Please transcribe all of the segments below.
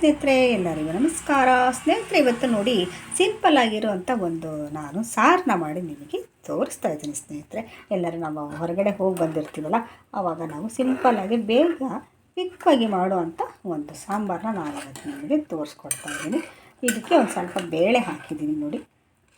ಸ್ನೇಹಿತರೆ, ಎಲ್ಲರಿಗೂ ನಮಸ್ಕಾರ. ಸ್ನೇಹಿತರೆ, ಇವತ್ತು ನೋಡಿ ಸಿಂಪಲ್ ಆಗಿರುವಂಥ ಒಂದು ನಾನು ಸಾರನ್ನ ಮಾಡಿ ನಿಮಗೆ ತೋರಿಸ್ತಾ ಇದ್ದೀನಿ ಸ್ನೇಹಿತರೆ. ಎಲ್ಲರೂ ನಾವು ಹೊರಗಡೆ ಹೋಗಿ ಬಂದಿರ್ತೀವಲ್ಲ ಆವಾಗ ನಾವು ಸಿಂಪಲ್ಲಾಗಿ ಬೇಗ ಕ್ವಿಕ್ಕಾಗಿ ಮಾಡುವಂಥ ಒಂದು ಸಾಂಬಾರನ್ನ ನಾನು ಇವತ್ತು ನಿಮಗೆ ತೋರಿಸ್ಕೊಡ್ತಾ ಇದ್ದೀನಿ. ಇದಕ್ಕೆ ಒಂದು ಸ್ವಲ್ಪ ಬೇಳೆ ಹಾಕಿದ್ದೀನಿ ನೋಡಿ.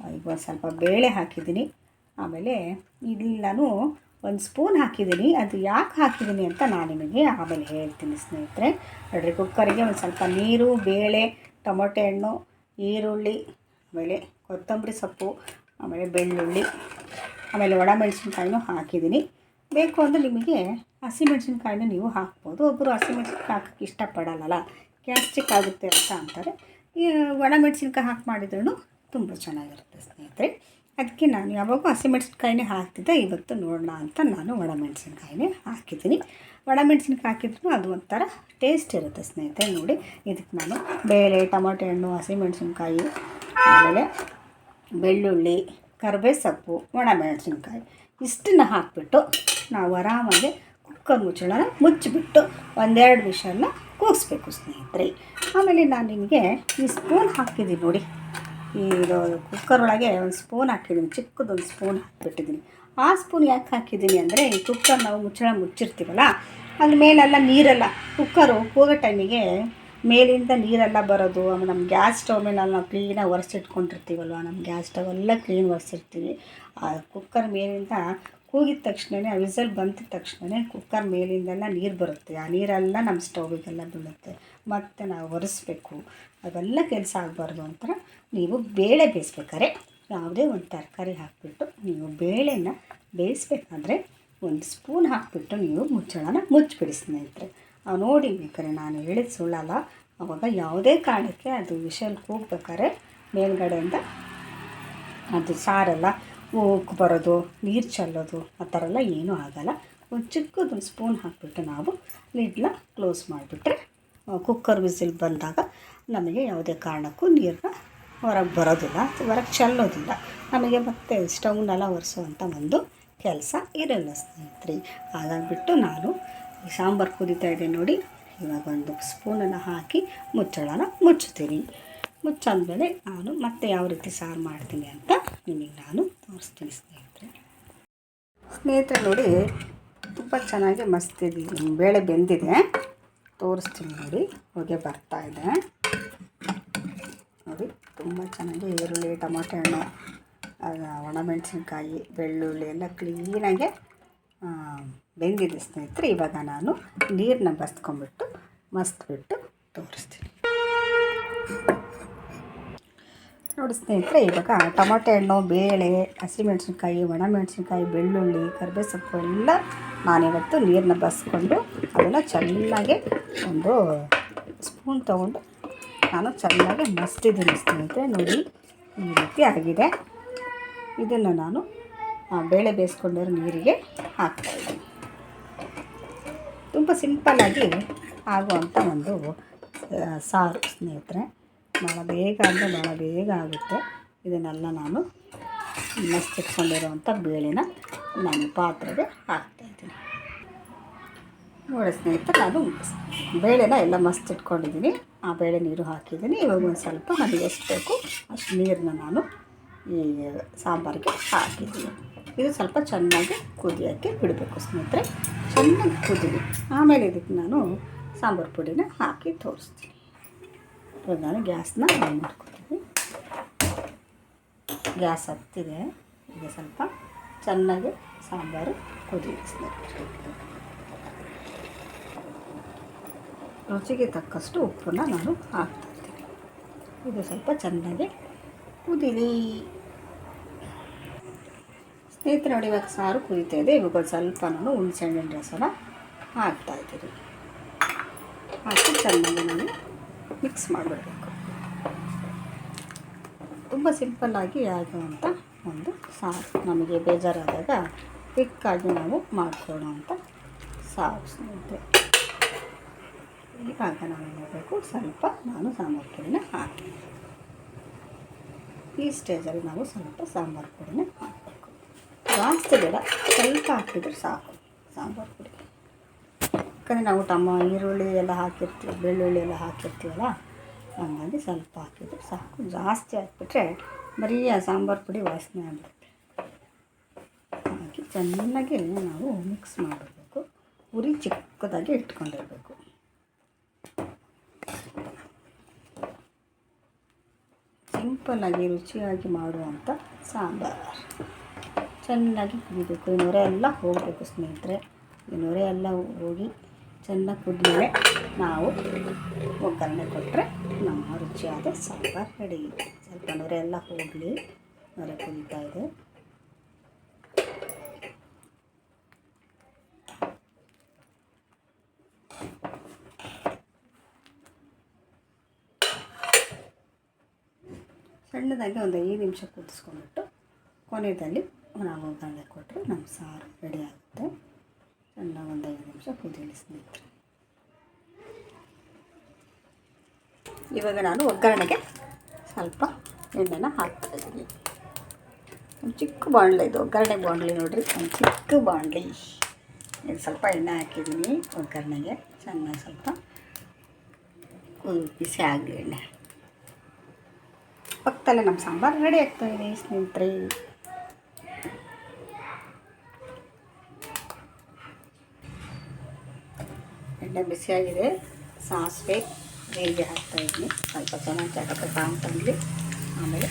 ಈಗ ಒಂದು ಸ್ವಲ್ಪ ಬೇಳೆ ಹಾಕಿದ್ದೀನಿ. ಆಮೇಲೆ ಇಲ್ಲಿ ನಾನು ಒಂದು ಸ್ಪೂನ್ ಹಾಕಿದ್ದೀನಿ. ಅದು ಯಾಕೆ ಹಾಕಿದ್ದೀನಿ ಅಂತ ನಾನು ನಿಮಗೆ ಆಮೇಲೆ ಹೇಳ್ತೀನಿ ಸ್ನೇಹಿತರೆ. ನೋಡಿರಿ ಕುಕ್ಕರಿಗೆ ಒಂದು ಸ್ವಲ್ಪ ನೀರು, ಬೇಳೆ, ಟೊಮೊಟೆ ಹಣ್ಣು, ಈರುಳ್ಳಿ, ಆಮೇಲೆ ಕೊತ್ತಂಬರಿ ಸೊಪ್ಪು, ಆಮೇಲೆ ಬೆಳ್ಳುಳ್ಳಿ, ಆಮೇಲೆ ಒಣಮೆಣಸಿನ್ಕಾಯಿನೂ ಹಾಕಿದ್ದೀನಿ. ಬೇಕು ಅಂದರೆ ನಿಮಗೆ ಹಸಿಮೆಣಸಿನ್ಕಾಯಿನೂ ನೀವು ಹಾಕ್ಬೋದು. ಒಬ್ಬರು ಹಸಿಮೆಣ್ಸಿನ್ಕಾಯಿ ಹಾಕೋಕ್ಕೆ ಇಷ್ಟಪಡಲ್ಲ ಗ್ಯಾಸ್ಟ್ರಿಕ್ ಆಗುತ್ತೆ ಅಂತ ಅಂತಾರೆ. ಈ ಒಣಮೆಣ್ಸಿನ್ಕಾಯಿ ಹಾಕಿ ಮಾಡಿದ್ರೂ ತುಂಬ ಚೆನ್ನಾಗಿರುತ್ತೆ ಸ್ನೇಹಿತರೆ. ಅದಕ್ಕೆ ನಾನು ಯಾವಾಗೂ ಹಸಿಮೆಣ್ಸಿನ್ಕಾಯಿನೇ ಹಾಕ್ತಿದ್ದೆ, ಇವತ್ತು ನೋಡೋಣ ಅಂತ ನಾನು ಒಣಮೆಣ್ಸಿನ್ಕಾಯಿನೇ ಹಾಕಿದ್ದೀನಿ. ಒಣಮೆಣಸಿನ್ಕಾಯಿ ಹಾಕಿದ್ರು ಅದು ಒಂಥರ ಟೇಸ್ಟ್ ಇರುತ್ತೆ ಸ್ನೇಹಿತರೆ ನೋಡಿ. ಇದಕ್ಕೆ ನಾನು ಬೇಳೆ, ಟೊಮೊಟೆ ಹಣ್ಣು ಹಸಿಮೆಣ್ಸಿನ್ಕಾಯಿ ಆಮೇಲೆ ಬೆಳ್ಳುಳ್ಳಿ ಕರಿಬೇವು ಸೊಪ್ಪು ಒಣಮೆಣಸಿನ್ಕಾಯಿ ಇಷ್ಟನ್ನು ಹಾಕಿಬಿಟ್ಟು ನಾವು ಆರಾಮಾಗಿ ಕುಕ್ಕರ್ ಮುಚ್ಚಳನ ಮುಚ್ಚಿಬಿಟ್ಟು ಒಂದೆರಡು ವಿಷಯನ ಕೂಗಿಸ್ಬೇಕು ಸ್ನೇಹಿತರೆ. ಆಮೇಲೆ ನಾನು ನಿಮಗೆ ಈ ಸ್ಪೂನ್ ಹಾಕಿದ್ದೀನಿ ನೋಡಿ. ಇದು ಕುಕ್ಕರ್ ಒಳಗೆ ಒಂದು ಸ್ಪೂನ್ ಹಾಕಿದ್ದೀನಿ ಚಿಕ್ಕದೊಂದು ಸ್ಪೂನ್ ಹಾಕಿಬಿಟ್ಟಿದ್ದೀನಿ ಆ ಸ್ಪೂನ್ ಯಾಕೆ ಹಾಕಿದ್ದೀನಿ ಅಂದರೆ, ಈ ಕುಕ್ಕರ್ ನಾವು ಮುಚ್ಚಳ ಮುಚ್ಚಿರ್ತೀವಲ್ಲ ಅದ್ರ ಮೇಲೆಲ್ಲ ನೀರೆಲ್ಲ ಕುಕ್ಕರು ಹೋಗೋ ಟೈಮಿಗೆ ಮೇಲಿಂದ ನೀರೆಲ್ಲ ಬರೋದು, ಆಮೇಲೆ ನಮ್ಮ ಗ್ಯಾಸ್ ಸ್ಟವ್ ಮೇಲೆ ನಾವು ಕ್ಲೀನಾಗಿ ಒರೆಸಿಟ್ಕೊಂಡಿರ್ತೀವಲ್ವ ನಮ್ಮ ಗ್ಯಾಸ್ ಸ್ಟವ್ ಎಲ್ಲ ಕ್ಲೀನ್ ಒರೆಸಿರ್ತೀವಿ. ಆ ಕುಕ್ಕರ್ ಮೇಲಿಂದ ಕೂಗಿದ ತಕ್ಷಣವೇ ಆ ವಿಸಲ್ ಬಂದ ತಕ್ಷಣವೇ ಕುಕ್ಕರ್ ಮೇಲಿಂದೆಲ್ಲ ನೀರು ಬರುತ್ತೆ. ಆ ನೀರೆಲ್ಲ ನಮ್ಮ ಸ್ಟೌವಿಗೆಲ್ಲ ಬೀಳುತ್ತೆ. ಮತ್ತು ನಾವು ಒರೆಸ್ಬೇಕು. ಅವೆಲ್ಲ ಕೆಲಸ ಆಗಬಾರ್ದು ಅಂತ ನೀವು ಬೇಳೆ ಬೇಯಿಸ್ಬೇಕಾದ್ರೆ ಯಾವುದೇ ಒಂದು ತರಕಾರಿ ಹಾಕಿಬಿಟ್ಟು ನೀವು ಬೇಳೆನ ಬೇಯಿಸ್ಬೇಕಾದ್ರೆ ಒಂದು ಸ್ಪೂನ್ ಹಾಕಿಬಿಟ್ಟು ನೀವು ಮುಚ್ಚಳನ ಮುಚ್ಚಿಬಿಡಿ ಸ್ನೇಹಿತರೆ. ಅವು ನೋಡಿ ಬೇಕಾರೆ ನಾನು ಹೇಳಿದ ಸುಳ್ಳಲ್ಲ. ಅವಾಗ ಯಾವುದೇ ಕಾರಣಕ್ಕೆ ಅದು ವಿಷಲ್ ಕೂಗ್ಬೇಕಾದ್ರೆ ಮೇಲ್ಗಡೆಯಿಂದ ಅದು ಸಾರೆಲ್ಲ. ಉಕ್ಕು ಬರೋದು, ನೀರು ಚೆಲ್ಲೋದು, ಆ ಥರ ಎಲ್ಲ ಏನೂ ಆಗೋಲ್ಲ. ಒಂದು ಚಿಕ್ಕದೊಂದು ಸ್ಪೂನ್ ಹಾಕಿಬಿಟ್ಟು ನಾವು ಲಿಡ್ನ ಕ್ಲೋಸ್ ಮಾಡಿಬಿಟ್ರೆ ಕುಕ್ಕರ್ ವಿಸಿಲ್ ಬಂದಾಗ ನಮಗೆ ಯಾವುದೇ ಕಾರಣಕ್ಕೂ ನೀರನ್ನ ಹೊರಗೆ ಬರೋದಿಲ್ಲ, ಹೊರಗೆ ಚೆಲ್ಲೋದಿಲ್ಲ. ನಮಗೆ ಮತ್ತೆ ಸ್ಟವ್ನೆಲ್ಲ ಒರೆಸುವಂಥ ಒಂದು ಕೆಲಸ ಇರಲ್ಲ ಸ್ನೇಹಿತರೆ. ಹಾಗಾಗಿಬಿಟ್ಟು ನಾನು ಸಾಂಬಾರು ಕುದೀತಾ ಇದೆ ನೋಡಿ. ಇವಾಗ ಒಂದು ಸ್ಪೂನನ್ನು ಹಾಕಿ ಮುಚ್ಚಳನ ಮುಚ್ಚುತ್ತೀನಿ. ಮುಚ್ಚಾದ್ಮೇಲೆ ನಾನು ಮತ್ತೆ ಯಾವ ರೀತಿ ಸಾರು ಮಾಡ್ತೀನಿ ಅಂತ ನಿಮಗೆ ನಾನು ತೋರಿಸ್ತೀನಿ ಸ್ನೇಹಿತರೆ. ಸ್ನೇಹಿತರೆ ನೋಡಿ, ತುಂಬ ಚೆನ್ನಾಗಿ ಮಸ್ತಿದೆ. ಬೇಳೆ ಬೆಂದಿದೆ. ತೋರಿಸ್ತೀನಿ ನೋಡಿ. ಹೊಗೆ ಬರ್ತಾ ಇದೆ. ನೋಡಿ, ತುಂಬ ಚೆನ್ನಾಗಿ ಈರುಳ್ಳಿ, ಟೊಮೊಟೊ ಹಣ್ಣು ಒಣಮೆಣಸಿನ್ಕಾಯಿ, ಬೆಳ್ಳುಳ್ಳಿ ಎಲ್ಲ ಕ್ಲೀನಾಗೆ ಬೆಂದಿದೆ ಸ್ನೇಹಿತರೆ. ಇವಾಗ ನಾನು ನೀರನ್ನ ಬಸ್ಕೊಂಬಿಟ್ಟು ಮಸ್ತ್ ಬಿಟ್ಟು ತೋರಿಸ್ತೀನಿ. ನೋಡಿ ಸ್ನೇಹಿತರೆ, ಇವಾಗ ಟೊಮೊಟೊ ಹಣ್ಣು, ಬೇಳೆ, ಹಸಿಮೆಣ್ಸಿನ್ಕಾಯಿ, ಒಣಮೆಣ್ಸಿನ್ಕಾಯಿ, ಬೆಳ್ಳುಳ್ಳಿ ಕರಿಬೇವು ಸೊಪ್ಪು ಎಲ್ಲ ನಾನಿವತ್ತು ನೀರನ್ನ ಬಸ್ಕೊಂಡು ಅದನ್ನು ಚೆನ್ನಾಗಿ ಒಂದು ಸ್ಪೂನ್ ತೊಗೊಂಡು ನಾನು ಚೆನ್ನಾಗಿ ಮಸ್ತಿದ್ದೀನಿ ಸ್ನೇಹಿತರೆ, ನೋಡಿ ಈ ರೀತಿ ಆಗಿದೆ. ಇದನ್ನು ನಾನು ಬೇಳೆ ಬೇಯಿಸ್ಕೊಂಡಿರೋ ನೀರಿಗೆ ಹಾಕ್ತಾಯಿದ್ದೀನಿ ತುಂಬ ಸಿಂಪಲ್ಲಾಗಿ ಆಗುವಂಥ ಒಂದು ಸಾರು ಸ್ನೇಹಿತರೆ. ಭಾಳ ಬೇಗ ಅಂದರೆ ಭಾಳ ಬೇಗ ಆಗುತ್ತೆ. ಇದನ್ನೆಲ್ಲ ನಾನು ಮಸ್ತಿಟ್ಕೊಂಡಿರೋವಂಥ ಬೇಳೆನ ನಾನು ಪಾತ್ರೆಗೆ ಹಾಕ್ತಾಯಿದ್ದೀನಿ ನೋಡಿ ಸ್ನೇಹಿತ ನಾನು ಬೇಳೆನ ಎಲ್ಲ ಮಸ್ತ್ ಇಟ್ಕೊಂಡಿದ್ದೀನಿ ಆ ಬೇಳೆ ನೀರು ಹಾಕಿದ್ದೀನಿ. ಇವಾಗ ಒಂದು ಸ್ವಲ್ಪ ನನಗೆ ಎಷ್ಟು ಬೇಕು ಅಷ್ಟು ನೀರನ್ನ ನಾನು ಈ ಸಾಂಬಾರಿಗೆ ಹಾಕಿದ್ದೀನಿ. ಇದು ಸ್ವಲ್ಪ ಚೆನ್ನಾಗಿ ಕುದಿಯೋಕ್ಕೆ ಬಿಡಬೇಕು ಸ್ನೇಹಿತರೆ. ಚೆನ್ನಾಗಿ ಕುದೀನಿ ಆಮೇಲೆ ಇದಕ್ಕೆ ನಾನು ಸಾಂಬಾರು ಪುಡಿನ ಹಾಕಿ ತೋರಿಸ್ತೀನಿ. ನಾನು ಗ್ಯಾಸ್ನ ಆನ್ ಮಾಡ್ಕೊತೀವಿ ಗ್ಯಾಸ್ ಹತ್ತಿದೆ. ಈಗ ಸ್ವಲ್ಪ ಚೆನ್ನಾಗಿ ಸಾಂಬಾರು ಸ್ನೇಹಿತರೆ ರುಚಿಗೆ ತಕ್ಕಷ್ಟು ಉಪ್ಪನ್ನು ನಾನು ಹಾಕ್ತಿರ್ತೀನಿ ಇದು ಸ್ವಲ್ಪ ಚೆನ್ನಾಗಿ ಕುದೀಲಿ. ಸ್ನೇಹಿತರೆ, ನೋಡಿ ಇವಾಗ ಸಾರು ಕುದೀತಾ ಇದೆ. ಇವಾಗ ಸ್ವಲ್ಪ ನಾನು ಹುಣಸೆಹಣ್ಣಿನ ರಸನ ಹಾಕ್ತಾಯಿದ್ದೀನಿ ಹಾಕಿ ಚೆನ್ನಾಗಿ ನಾನು ಮಿಕ್ಸ್ ಮಾಡಿಬಿಡಬೇಕು ತುಂಬ ಸಿಂಪಲ್ಲಾಗಿ ಆಗುವಂಥ ಒಂದು ಸಾರು ನಮಗೆ ಬೇಜಾರಾದಾಗ ಕ್ವಿಕ್ಕಾಗಿ ನಾವು ಮಾಡ್ಕೊಳ್ಳೋ ಅಂಥ ಸಾರು ಸ್ನೇಹಿತರೆ ಇವಾಗ ನಾನು ಮಾಡಬೇಕು ಸ್ವಲ್ಪ ನಾನು ಸಾಂಬಾರು ಪುಡಿನ ಹಾಕಿ. ಈ ಸ್ಟೇಜಲ್ಲಿ ನಾವು ಸ್ವಲ್ಪ ಸಾಂಬಾರು ಪುಡಿನ ಹಾಕಬೇಕು. ಜಾಸ್ತಿ ಬೇಡ, ಸ್ವಲ್ಪ ಹಾಕಿದ್ರೆ ಸಾಕು ಸಾಂಬಾರು ಪುಡಿ ಯಾಕಂದರೆ ನಾವು ಟಮ ಈರುಳ್ಳಿ ಎಲ್ಲ ಹಾಕಿರ್ತೀವಿ, ಬೆಳ್ಳುಳ್ಳಿ ಎಲ್ಲ ಹಾಕಿರ್ತೀವಲ್ಲ, ಹಂಗಾಗಿ ಸ್ವಲ್ಪ ಹಾಕಿದ್ರೆ ಸಾಕು. ಜಾಸ್ತಿ ಹಾಕಿಬಿಟ್ರೆ ಬರೀ ಆ ಸಾಂಬಾರು ಪುಡಿ ವಾಸನೆ ಆಗುತ್ತೆ ಹಾಕಿ ಚೆನ್ನಾಗಿ ನಾವು ಮಿಕ್ಸ್ ಮಾಡಬೇಕು. ಉರಿ ಚಿಕ್ಕದಾಗಿ ಇಟ್ಕೊಂಡಿರಬೇಕು. ಸಿಂಪಲ್ಲಾಗಿ ರುಚಿಯಾಗಿ ಮಾಡುವಂಥ ಸಾಂಬಾರು. ಚೆನ್ನಾಗಿ ಕುದಿಬೇಕು. ಈ ನೊರೆ ಎಲ್ಲ ಹೋಗಬೇಕು ಸ್ನೇಹಿತರೆ. ಇನ್ನೊರೆ ನೊರೆ ಎಲ್ಲ ಹೋಗಿ ಚೆನ್ನಾಗಿ ಕುದ್ಮೇಲೆ ನಾವು ಒಗ್ಗರಣೆ ಕೊಟ್ಟರೆ ನಮ್ಮ ರುಚಿಯಾದ ಸಾಂಬಾರು ರೆಡಿ ಸ್ವಲ್ಪ ನೊರೆ ಎಲ್ಲ ಹೋಗಲಿ. ನೊರೆ ಕುದೀತಾ ಇದೆ. ಸಣ್ಣದಾಗಿ ಒಂದು ಐದು ನಿಮಿಷ ಕುದಿಸ್ಕೊಂಡ್ಬಿಟ್ಟು ಕೊನೆಯಲ್ಲಿ ನಾವು ಒಗ್ಗರಣೆ ಕೊಟ್ಟರೆ ನಮ್ಮ ಸಾರು ರೆಡಿ ಆಗುತ್ತೆ. ಚೆನ್ನಾಗಿ ಒಂದು ಐದು ನಿಮಿಷ ಕುದೀಲಿ ಸ್ನೇಹಿತರೆ ಇವಾಗ ನಾನು ಒಗ್ಗರಣೆಗೆ ಸ್ವಲ್ಪ ಎಣ್ಣೆನ ಹಾಕ್ತಾಯಿದ್ದೀನಿ ಒಂದು ಚಿಕ್ಕ ಬಾಣಲೆ ಇದು, ಒಗ್ಗರಣೆ ಬಾಣಲೆ ನೋಡಿರಿ, ಒಂದು ಚಿಕ್ಕ ಬಾಣಲೆ. ಇದು ಸ್ವಲ್ಪ ಎಣ್ಣೆ ಹಾಕಿದ್ದೀನಿ ಒಗ್ಗರಣೆಗೆ ಚೆನ್ನಾಗಿ ಸ್ವಲ್ಪ ಬಿಸಿ ಆಗಲಿ ಎಣ್ಣೆ. ಪಕ್ಕದಲ್ಲೇ ನಮ್ಮ ಸಾಂಬಾರು ರೆಡಿ ಆಗ್ತಾ ಇದೆ, ಸ್ನೇಹಿತರೆ. ಎಣ್ಣೆ ಬಿಸಿಯಾಗಿದೆ ಸಾಸಿವೆ ಜೀರಿಗೆ ಹಾಕ್ತಾ ಇದ್ದೀನಿ ಸ್ವಲ್ಪ ಚೆನ್ನಾಗಿ ಚಟಪಟ ಅಂತಂದು ಆಮೇಲೆ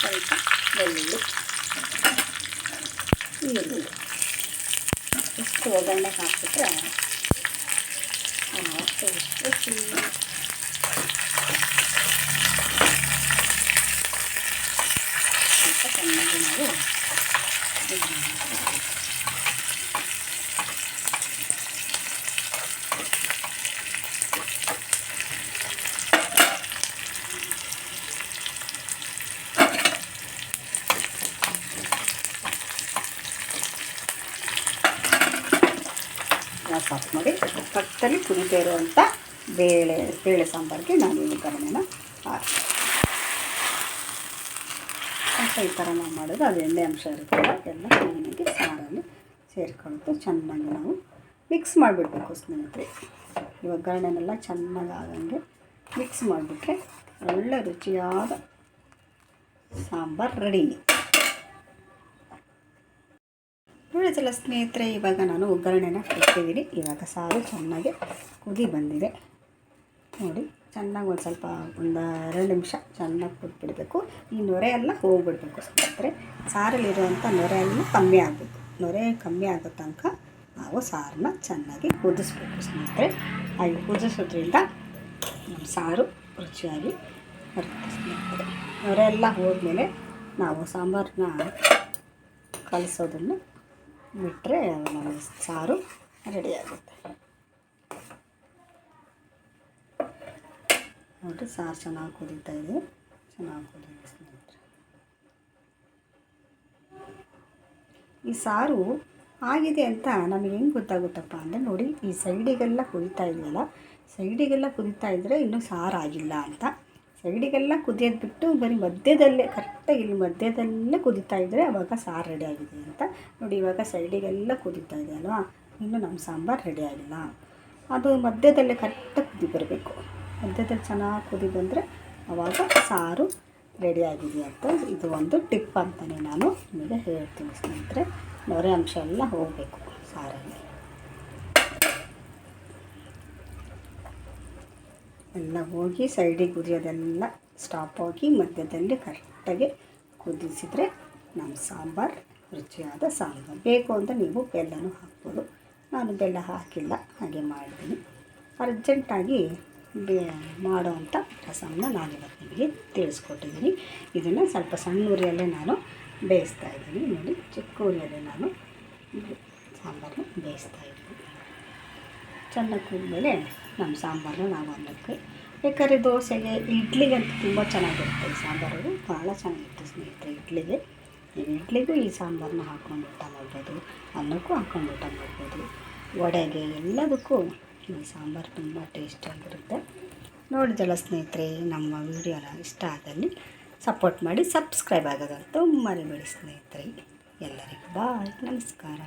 ಸ್ವಲ್ಪ ಬೆಳ್ಳುಳ್ಳಿ ಈರುಳ್ಳಿ ಇಷ್ಟು ಒಗ್ಗರಣೆ ಹಾಕ್ಬಿಟ್ರೆ ಅಷ್ಟು ರುಚಿ ಸ್ವಲ್ಪ ಚೆನ್ನಾಗಿ ನಾವು ಇದು ಮಾಡ್ಬೇಕು. ಆಫ್ ಮಾಡಿ ಪಕ್ಕದಲ್ಲಿ ಕುದಿತಾ ಇರುವಂಥ ಬೇಳೆ ಬೇಳೆ ಸಾಂಬಾರಿಗೆ ನಾನು ಈ ಒಗ್ಗರಣೆನ ಹಾಕಿ ಸ್ವಲ್ಪ ಈ ಥರ ನಾವು ಮಾಡೋದು, ಅದು ಎಣ್ಣೆ ಅಂಶ ಇರುತ್ತಲ್ಲ ಎಲ್ಲ ಚೆನ್ನಾಗಿ ಸಾರಲ್ಲಿ ಸೇರಿಕೊಂಡು ಚೆನ್ನಾಗಿ ನಾವು ಮಿಕ್ಸ್ ಮಾಡಿಬಿಡ್ಬೇಕು ಸ್ನೇಹಿತರೆ. ಈ ಒಗ್ಗರಣೆನೆಲ್ಲ ಚೆನ್ನಾಗಿ ಆಗಂಗೆ ಮಿಕ್ಸ್ ಮಾಡಿಬಿಟ್ರೆ ಒಳ್ಳೆ ರುಚಿಯಾದ ಸಾಂಬಾರು ರೆಡಿ ನೋಡಿದಲ್ಲ ಸ್ನೇಹಿತರೆ, ಇವಾಗ ನಾನು ಒಗ್ಗರಣೆನ ಕೊಡ್ತಿದ್ದೀನಿ ಇವಾಗ ಸಾರು ಚೆನ್ನಾಗಿ ಕುದಿ ಬಂದಿದೆ. ನೋಡಿ, ಚೆನ್ನಾಗಿ ಒಂದು ಸ್ವಲ್ಪ ಒಂದು ಎರಡು ನಿಮಿಷ ಚೆನ್ನಾಗಿ ಕುದ್ಬಿಡಬೇಕು. ಈ ನೊರೆ ಎಲ್ಲ ಹೋಗ್ಬಿಡ್ಬೇಕು ಸ್ನೇಹಿತರೆ. ಸಾರಲ್ಲಿರುವಂಥ ನೊರೆ ಎಲ್ಲ ಕಮ್ಮಿ ಆಗಬೇಕು. ನೊರೆ ಕಮ್ಮಿ ಆಗೋ ತನಕ ನಾವು ಸಾರನ್ನ ಚೆನ್ನಾಗಿ ಕುದಿಸ್ಬೇಕು ಸ್ನೇಹಿತರೆ. ಹಾಗೆ ಕುದಿಸೋದ್ರಿಂದ ನಮ್ಮ ಸಾರು ರುಚಿಯಾಗಿ ಬರುತ್ತೆ ಸ್ನೇಹಿತರೆ. ನೊರೆ ಎಲ್ಲ ಹೋದ್ಮೇಲೆ ನಾವು ಸಾಂಬಾರನ್ನ ಕಲಿಸೋದನ್ನು ಬಿಟ್ಟರೆ ನಮ್ಮ ಸಾರು ರೆಡಿ ಆಗುತ್ತೆ. ನೋಡಿ ಸಾರು ಚೆನ್ನಾಗಿ ಕುದೀತಾ ಇದೆ. ಚೆನ್ನಾಗಿ ಕುದಿಯುತ್ತೆ ಈ ಸಾರು ಆಗಿದೆ ಅಂತ ನಮಗೆ ಹೆಂಗೆ ಗೊತ್ತಾಗುತ್ತಪ್ಪ ಅಂದರೆ ನೋಡಿ, ಈ ಸೈಡಿಗೆಲ್ಲ ಕುದೀತಾ ಇದೆಯಲ್ಲ, ಸೈಡಿಗೆಲ್ಲ ಕುದೀತಾ ಇದ್ದರೆ ಇನ್ನೂ ಸಾರು ಆಗಿಲ್ಲ ಅಂತ. ಸೈಡಿಗೆಲ್ಲ ಕುದಿಯೋದು ಬಿಟ್ಟು ಬರೀ ಮಧ್ಯದಲ್ಲೇ ಕರೆಕ್ಟಾಗಿ ಇಲ್ಲಿ ಮಧ್ಯದಲ್ಲೇ ಕುದೀತಾ ಇದ್ದರೆ ಅವಾಗ ಸಾರು ರೆಡಿ ಆಗಿದೆ ಅಂತ. ನೋಡಿ, ಇವಾಗ ಸೈಡಿಗೆಲ್ಲ ಕುದೀತಾ ಇದೆ ಅಲ್ವಾ? ಇನ್ನು ನಮ್ಮ ಸಾಂಬಾರು ರೆಡಿ ಆಗಿಲ್ಲ. ಅದು ಮಧ್ಯದಲ್ಲೇ ಕರೆಕ್ಟಾಗಿ ಕುದಿ ಬರಬೇಕು. ಮಧ್ಯದಲ್ಲಿ ಚೆನ್ನಾಗಿ ಕುದಿ ಬಂದರೆ ಅವಾಗ ಸಾರು ರೆಡಿ ಆಗಿದೆ ಅಂತ ಇದು ಒಂದು ಟಿಪ್ ಅಂತಲೇ ನಾನು ನಿಮಗೆ ಹೇಳ್ತೀನಿ ಸ್ನೇಹಿತರೆ. ನೊರೆ ಅಂಶ ಎಲ್ಲ ಹೋಗಬೇಕು ಸಾರಲ್ಲಿ. ಎಲ್ಲ ಹೋಗಿ ಸೈಡಿಗೆ ಕುದಿಯೋದೆಲ್ಲ ಸ್ಟಾಪ್ ಆಗಿ ಮಧ್ಯದಲ್ಲಿ ಕರೆಕ್ಟಾಗಿ ಕುದಿಸಿದರೆ ನಮ್ಮ ಸಾಂಬಾರು ರುಚಿಯಾದ ಸಾಂಬಾರು. ಬೇಕು ಅಂತ ನೀವು ಬೆಲ್ಲನೂ ಹಾಕ್ಬೋದು. ನಾನು ಬೆಲ್ಲ ಹಾಕಿಲ್ಲ, ಹಾಗೆ ಮಾಡಿದ್ದೀನಿ. ಅರ್ಜೆಂಟಾಗಿ ಬೇ ಮಾಡೋವಂಥ ರಸಮನ್ನ ನಾನಿವತ್ತು ನಿಮಗೆ ತಿಳಿಸ್ಕೊಟ್ಟಿದ್ದೀನಿ. ಇದನ್ನು ಸ್ವಲ್ಪ ಸಣ್ಣ ಉರಿಯಲ್ಲೇ ನಾನು ಬೇಯಿಸ್ತಾ ಇದ್ದೀನಿ. ನೋಡಿ ಚಿಕ್ಕ ಉರಿಯಲ್ಲೇ ನಾನು ಸಾಂಬಾರನ್ನ ಬೇಯಿಸ್ತಾ ಇದ್ದೀನಿ. ಚೆನ್ನಾಗಿ ಕುದ್ಮೇಲೆ ನಮ್ಮ ಸಾಂಬಾರನ್ನ ನಾವು ಅನ್ನಕ್ಕೆ ಬೇಕಾದ್ರೆ ದೋಸೆಗೆ ಇಡ್ಲಿಗಂತೂ ತುಂಬ ಚೆನ್ನಾಗಿರುತ್ತೆ. ಈ ಸಾಂಬಾರು ಭಾಳ ಚೆನ್ನಾಗಿರುತ್ತೆ ಸ್ನೇಹಿತರೆ, ಇಡ್ಲಿಗೆ. ಇಡ್ಲಿಗೂ ಈ ಸಾಂಬಾರನ್ನ ಹಾಕ್ಕೊಂಡು ಊಟ ಮಾಡ್ಬೋದು, ಅನ್ನಕ್ಕೂ ಹಾಕ್ಕೊಂಡು ಊಟ ಮಾಡ್ಬೋದು. ವಡೆಗೆ ಎಲ್ಲದಕ್ಕೂ ಈ ಸಾಂಬಾರು ತುಂಬ ಟೇಸ್ಟಿಯಾಗಿರುತ್ತೆ ನೋಡಿದಲ್ಲ ಸ್ನೇಹಿತರೆ, ನಮ್ಮ ವಿಡಿಯೋನ ಇಷ್ಟ ಆದಲ್ಲಿ ಸಪೋರ್ಟ್ ಮಾಡಿ, ಸಬ್ಸ್ಕ್ರೈಬ್ ಆಗೋದಂತೂ ಮರಿಬೇಡಿ ಸ್ನೇಹಿತರೆ. ಎಲ್ಲರಿಗೂ ಬಾಯ್, ನಮಸ್ಕಾರ.